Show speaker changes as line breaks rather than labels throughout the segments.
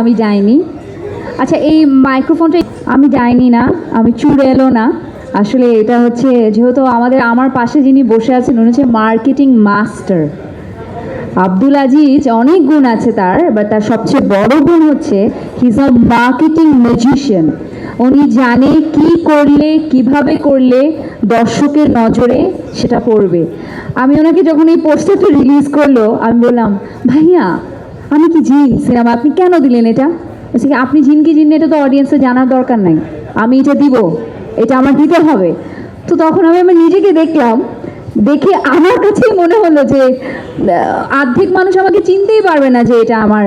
আমি যাইনি। আচ্ছা এই মাইক্রোফোনটা আমি যাইনি না, আমি চুড়েলো না। আসলে এটা হচ্ছে যেহেতু আমাদের, আমার পাশে যিনি বসে আছেন, উনি হচ্ছে মার্কেটিং মাস্টার আব্দুল আজিজ অনেক গুণ আছে তার বাট তার সবচেয়ে বড় গুণ হচ্ছে he is a marketing magician উনি জানে কি করলে, কীভাবে করলে দর্শকের নজরে সেটা পড়বে। আমি ওনাকে যখন এই পোস্টারটা রিলিজ করল, আমি বললাম, ভাইয়া আমি কি জিন? সিনেমা আপনি কেন দিলেন এটা? আপনি জিন কি জিন? এটা তো অডিয়েন্সে জানার দরকার নাই। আমি এটা দিব। এটা আমার দিতে হবে। তো তখন আমি আমার নিজেকে দেখলাম। দেখে আমার কাছেই মনে হলো যে আহ, অর্ধেক মানুষ আমাকে চিনতেই পারবে না যে এটা আমার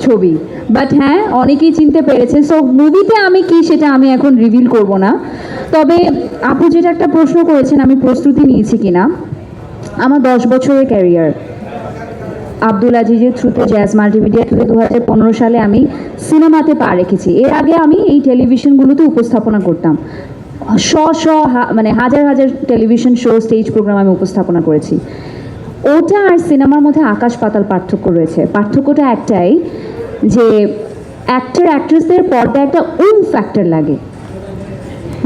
ছবি। বাট হ্যাঁ অনেকেই চিনতে পেরেছে সো মুভিতে আমি কি সেটা আমি এখন রিভিল করব না। তবে আপনি যেটা একটা প্রশ্ন করেছেন আমি প্রস্তুতি নিয়েছি কিনা। আমার দশ বছরের ক্যারিয়ার আব্দুল আজিজের থ্রুতে জ্যাজ মাল্টিমিডিয়া থ্রুতে দু হাজার পনেরো সালে আমি সিনেমাতে পা রেখেছি। এর আগে আমি এই টেলিভিশনগুলোতে উপস্থাপনা করতাম। শ শ মানে হাজার হাজার টেলিভিশন শো, স্টেজ প্রোগ্রাম আমি উপস্থাপনা করেছি। ওটা আর সিনেমার মধ্যে আকাশ পাতাল পার্থক্য রয়েছে। পার্থক্যটা একটাই যে অ্যাক্টর অ্যাক্ট্রেসদের পর্দায় একটা উম ফ্যাক্টর লাগে।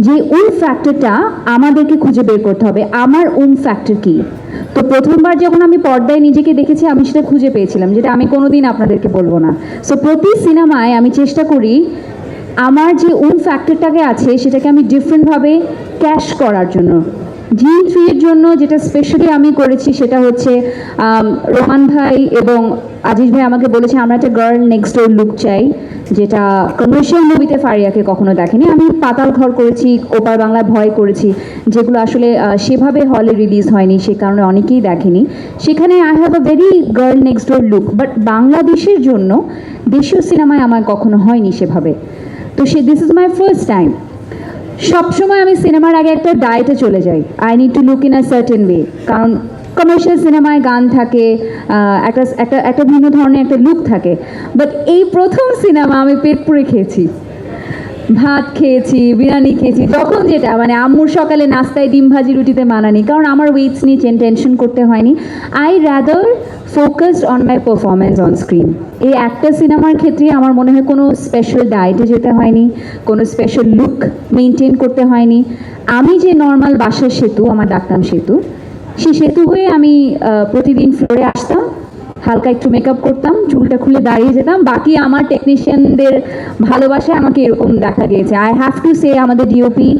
যে উম ফ্যাক্টরটা আমাদেরকে খুঁজে বের করতে হবে। আমার উম ফ্যাক্টর কি? তো প্রথমবার যখন আমি পর্দায় নিজেকে দেখেছি, আমি সেটা খুঁজে পেয়েছিলাম, যেটা আমি কোনোদিন আপনাদেরকে বলব না। সো প্রতি সিনেমায় আমি চেষ্টা করি, আমার যে উন ফ্যাক্টরটাকে আছে, সেটাকে আমি ডিফারেন্টভাবে ক্যাশ করার জন্য। জি থ্রি এর জন্য যেটা স্পেশালি আমি করেছি, সেটা হচ্ছে রোমান ভাই এবং আজিজ ভাই আমাকে বলেছে, আমরা একটা গার্ল নেক্সট ডোর লুক চাই। যেটা কমার্শিয়াল মুভিতে ফারিয়াকে কখনো দেখেনি। আমি পাতাল ঘর করেছি, ওপার বাংলা ভয় করেছি, যেগুলো আসলে সেভাবে হলে রিলিজ হয়নি, সে কারণে অনেকেই দেখেনি। সেখানে I have a very girl next door look but বাংলাদেশের জন্য দেশীয় সিনেমায় আমার কখনো হয়নি সেভাবে। তো so this is my first time সবসময় আমি সিনেমার আগে একটা ডায়েটে চলে যাই। I need to look in a certain way কারণ কমার্শিয়াল সিনেমায় গান থাকে একটা একটা একটা ভিন্ন ধরনের একটা লুক থাকে। বাট এই প্রথম সিনেমা আমি পেট পুড়ে খেয়েছি। ভাত খেয়েছি, বিরিয়ানি খেয়েছি তখন যেটা মানে আম্মুর সকালে নাস্তায় ডিম ভাজি রুটিতে মানানি কারণ আমার ওয়েটস নিয়ে টেনশন করতে হয়নি। I rather focused on my performance on screen এই একটা সিনেমার ক্ষেত্রে আমার মনে হয় কোনো স্পেশাল ডায়েটে যেতে হয়নি, কোনো স্পেশাল লুক মেনটেন করতে হয়নি। আমি যে নর্মাল বাসার সেতু, আমার ডাকতাম সেতু সেই সেতু হয়ে আমি প্রতিদিন ফ্লোরে আসতাম, হালকা একটু মেকআপ করতাম, চুলটা খুলে দাঁড়িয়ে যেতাম। বাকি আমার টেকনিশিয়ানদের ভালোবাসায় আমাকে এরকম দেখা গিয়েছে। আই হ্যাভ টু সে আমাদের ডিওপি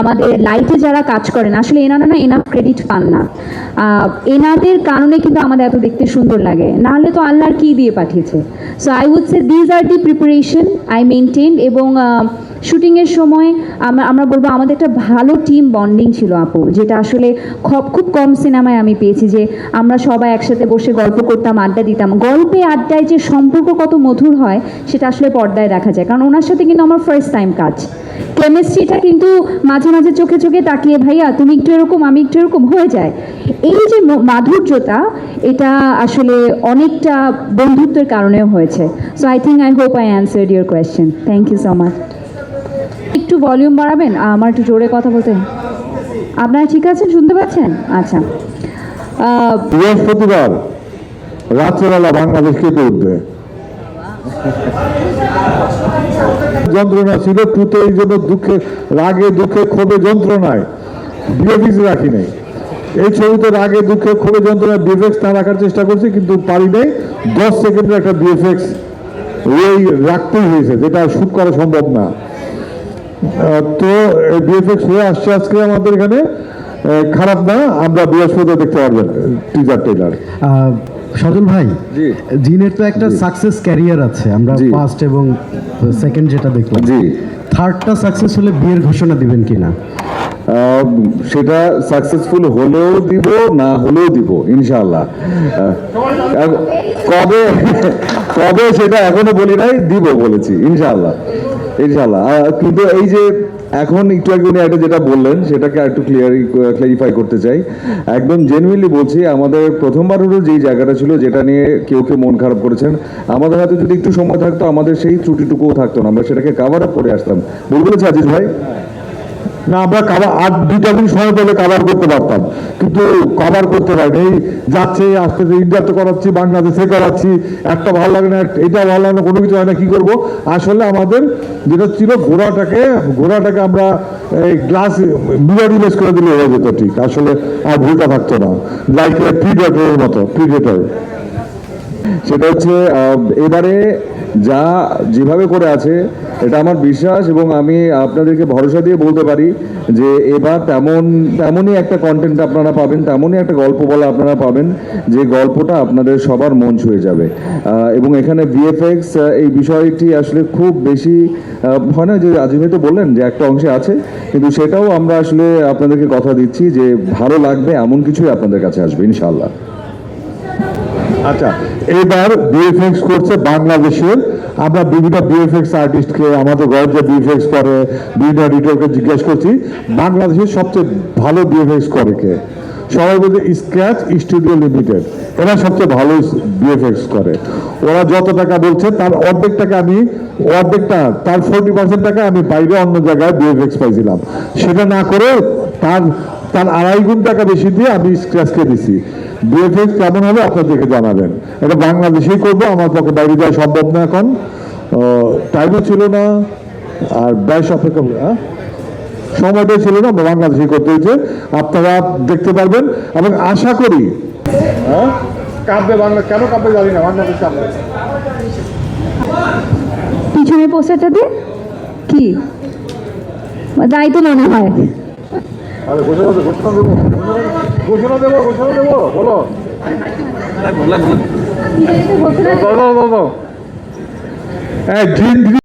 আমাদের লাইটে যারা কাজ করেন, আসলে এনারা না এনাফ ক্রেডিট পান না। এনাদের কারণে কিন্তু আমাদের এত দেখতে সুন্দর লাগে। নাহলে তো আল্লাহর কি দিয়ে পাঠিয়েছে? So I would say these are the preparation I maintain এবং শুটিংয়ের সময় আমরা আমরা বলব আমাদের একটা ভালো টিম বন্ডিং ছিল আপু, যেটা আসলে খুব খুব কম সিনেমায় আমি পেয়েছি যে আমরা সবাই একসাথে বসে গল্প করতাম, আড্ডা দিতাম। গল্পে, আড্ডায় যে সম্পর্ক কত মধুর হয়, সেটা আসলে পর্দায় দেখা যায়। কারণ ওনার সাথে কিন্তু আমার ফার্স্ট টাইম কাজ। কেমিস্ট্রিটা কিন্তু মাঝে মাঝে চোখে চোখে তাকিয়ে, ভাইয়া, তুমি একটু এরকম, আমি একটু এরকম, হয়ে যায়। এই যে মাধুর্যতা, এটা আসলে অনেকটা বন্ধুত্বের কারণেও হয়েছে। So I think I hope I answer your question thank you so much একটু ভলিউম বাড়াবেন? আমার একটু জোরে কথা বলতে আপনারা ঠিক আছেন? শুনতে পাচ্ছেন? আচ্ছা।
বৃহস্পতিবার রাত্রেবেলা বাংলাদেশ কেঁপে উঠবে যন্ত্রণা ছিল টুতে এই জন্য দুঃখে, রাগে, দুঃখে, ক্ষোভে যন্ত্রণায়। বিএফিক্স রাখি নাই। এই ছবিতে রাগে, দুঃখে, ক্ষোভে যন্ত্রণায় বিএফএক্স না রাখার চেষ্টা করছি, কিন্তু পারি নাই। দশ সেকেন্ডের একটা বিএফএক্স ওই রাখতেই হয়েছে, যেটা শুট করা সম্ভব না। তো বিএফএক্স হয়ে আসছে আজকে আমাদের এখানে। খারাপ না আমরা বৃহস্পতিবার দেখতে পারবেন টিজার টেলার
সজল ভাই জিনের তো একটা সাকসেস ক্যারিয়ার আছে আমরা ফার্স্ট এবং সেকেন্ড যেটা দেখলাম।
জি।
থার্ডটা সাকসেস হলে বিয়ের ঘোষণা দিবেন কিনা?
সেটা সাকসেসফুল হলেও দিব না হলেও দিব ইনশাআল্লাহ। কবে কবে সেটা এখনও বলি নাই দিব বলেছি ইনশাআল্লাহ। কিন্তু এই যে এখন একটু আগে উনি একটা যেটা বললেন, সেটাকে একটু ক্লিয়ারি ক্লিয়ারিফাই করতে চাই। একদম জেনুইনলি বলছি, আমাদের প্রথমবার হলো যেই জায়গাটা ছিল, যেটা নিয়ে কেউ কেউ মন খারাপ করেছেন, আমাদের হাতে যদি একটু সময় থাকতো, আমাদের সেই ত্রুটিটুকুও থাকতো না, আমরা সেটাকে কাভার আপ করে আসতাম। বলবেন আজিজ ভাই? না, আমরা কাবার আর দুটা দিন সময় পেলে কাবার করতে পারতাম। কিন্তু কভার করতে পারিনি। এই যাচ্ছে আসতেছে ইন্ডিয়াতে করাচ্ছি বাংলাদেশে করাচ্ছি। একটা ভালো লাগে না এটা ভালো লাগে না, কোনো কিছু হয় না, কি করব? আসলে আমাদের যেটা ছিল, ঘোড়াটাকে ঘোড়াটাকে আমরা, এই গ্লাস মিরর ইমেজ করে দিলে হয়ে যেত ঠিক। আসলে আর ভুলটা থাকতো না। লাইক প্রিডেটরের মতো প্রিডেটর
সেটা হচ্ছে এবারে যা যেভাবে করে আছে এটা আমার বিশ্বাস এবং আমি আপনাদেরকে ভরসা দিয়ে বলতে পারি যে এবার তেমন, তেমনই একটা কন্টেন্ট আপনারা পাবেন, তেমনই একটা গল্প বলা আপনারা পাবেন, যে গল্পটা আপনাদের সবার মন ছুঁয়ে যাবে। এবং এখানে ভিএফএক্স এই বিষয়টি আসলে খুব বেশি হয় না যে আজিম তো বললেন যে একটা অংশে আছে, কিন্তু সেটাও আমরা আসলে আপনাদেরকে কথা দিচ্ছি যে ভালো লাগবে এমন কিছুই আপনাদের কাছে আসবে ইনশাল্লাহ
আচ্ছা এবার বিএফএক্স করছে বাংলাদেশের। আমরা বিভিন্ন বিএফএক্স আর্টিস্টকে আমাদের ঘরে যে বিএফএক্স করে, বিভিন্ন এডিটরকে জিজ্ঞেস করছি, বাংলাদেশের সবচেয়ে ভালো বিএফএক্স করে কে? সবাই বলছে স্ক্র্যাচ স্টুডিও লিমিটেড এরা সবচেয়ে ভালো বিএফএক্স করে। ওরা যত টাকা বলছে, তার অর্ধেক টাকা আমি অর্ধেকটা তার ফোরটি পার্সেন্ট টাকা আমি বাইরে অন্য জায়গায় বিএফএক্স পাইছিলাম। সেটা না করে তার তার আড়াই গুণ টাকা বেশি দিয়ে আমি স্ক্র্যাচকে দিছি বিএফএক্স কেমন হবে আপনাদেরকে জানাবেন। এটা বাংলাদেশেই করব, আমার পক্ষে বাইরে যাওয়া সম্ভব না এখন। টাইমও ছিল না। আর ব্যয় অপেক্ষা সময়টাই ছিল না বাংলাদেশেই করতে হয়েছে। আপনারা দেখতে পারবেন এবং আশা করি হ্যাঁ? কাঁপবে বাংলা কেন কাঁপবে জানি না বাংলাদেশ কাঁপবে।
পোস্টারটাতে কি? তাই তো মনে হয়
আরে ঘোষণা দেবো ঘোষণা দেবো ঘোষণা দেবো ঘোষণা দেবো বলো। হ্যাঁ